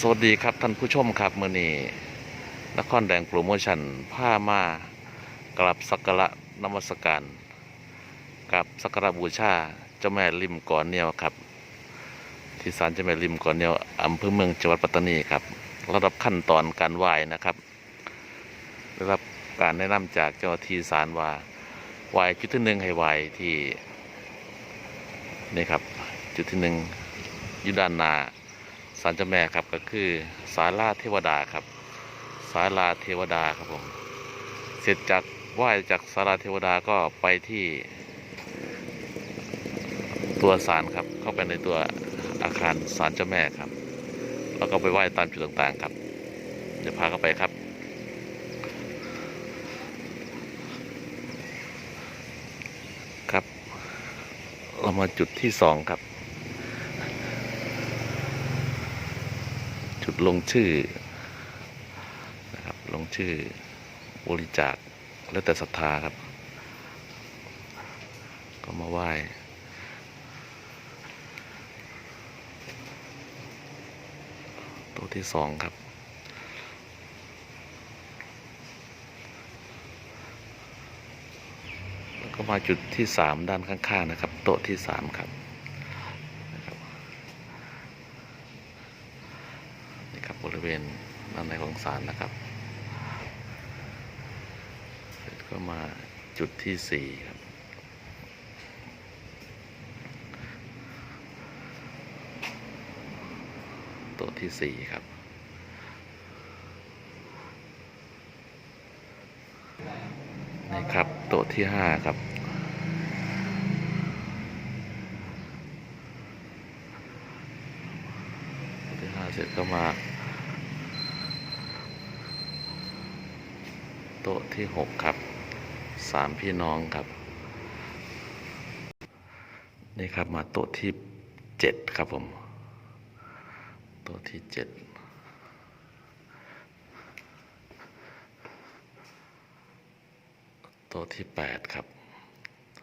สวัสดีครับท่านผู้ชมครับมื่อนี้นครแดงโปรโมชั่นผ้ามากราบสักการะนมัสการกับสักการะบูชาเจ้าแม่ริมก่อนเนี่ยวครับ ที่ศาลเจ้าแม่ริมก่อนเนี่ยวอำเภอเมืองจังหวัดปัตตานีครับระดับขั้นตอนการไหว้นะครับได้รับการแนะนำจากเจ้าหน้าที่ศาลว่าไหว้จุดที่หนึ่งให้ไหว้ที่นี่ครับจุดที่หนึ่งอยู่ด้านหน้า ศาลเจ้าแม่ครับก็คือศาลาเทวดาครับศาลาเทวดาครับผมเสร็จจากไหว้จากศาลาเทวดาก็ไปที่ตัวศาลครับเข้าไปในตัวอาคารศาลเจ้าแม่ครับ แล้วก็ไปไหว้ตามจุดต่างๆครับ เดี๋ยวพาเข้าไปครับครับ เรามาจุดที่สองครับ จุดลงชื่อนะครับลงชื่อบริจาคแล้วแต่ศรัทธาครับ ก็มาไหว้โต๊ะที่สองครับแล้วก็มาจุดที่สามด้านข้าง ๆ นะครับ โต๊ะที่สามครับ นี่ครั บริเวณด้านในของศาลนะครับเสร็จก็มาจุดที่สี่ครับ โต๊ะที่สี่ครับนี่ครับโต๊ะที่ห้าครับโต๊ะที่ห้าเสร็จก็มา โต๊ะที่หกครับสามพี่น้องครับ นี่ครับมาโต๊ะที่เจ็ดครับผม โต๊ะที่เจ็ดโต๊ะที่แปดครับ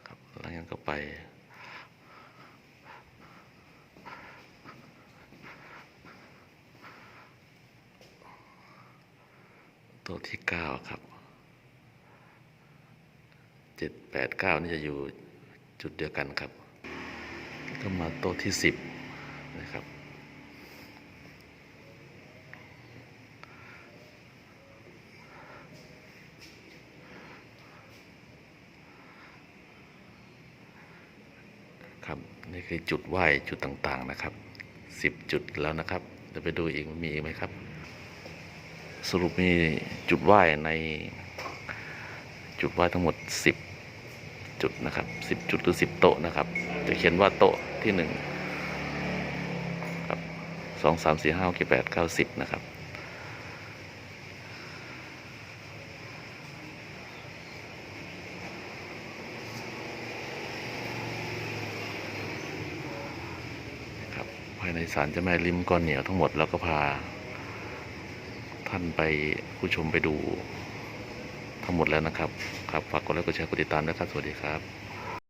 ครับแล้วงั้นก็ไปโต๊ะที่เก้าครับ เจ็ดแปดเก้านี่จะอยู่จุดเดียวกันครับ ก็มาโต๊ะที่สิบนะครับ ครับนี่คือจุดไหว้จุดต่างๆนะครับสิบจุดแล้วนะครับเดี๋ยวไปดูอีกมีอีกไหมครับ สรุปมีจุดไหว้ในจุดไหว้ทั้งหมด10 จุดนะครับ10จุดหรือ10โต๊ะนะครับ จะเขียนว่าโต๊ะที่1ครับสองสามสี่ห้าหกแปดเก้าสิบนะครับครับภายในศาลเจ้าแม่ริมก้อนเหนียวทั้งหมดแล้วก็พาท่านไปผู้ชมไปดู ทั้งหมดแล้วนะครับ ครับ ฝากกดไลค์ กดแชร์ กดติดตามนะครับ สวัสดีครับ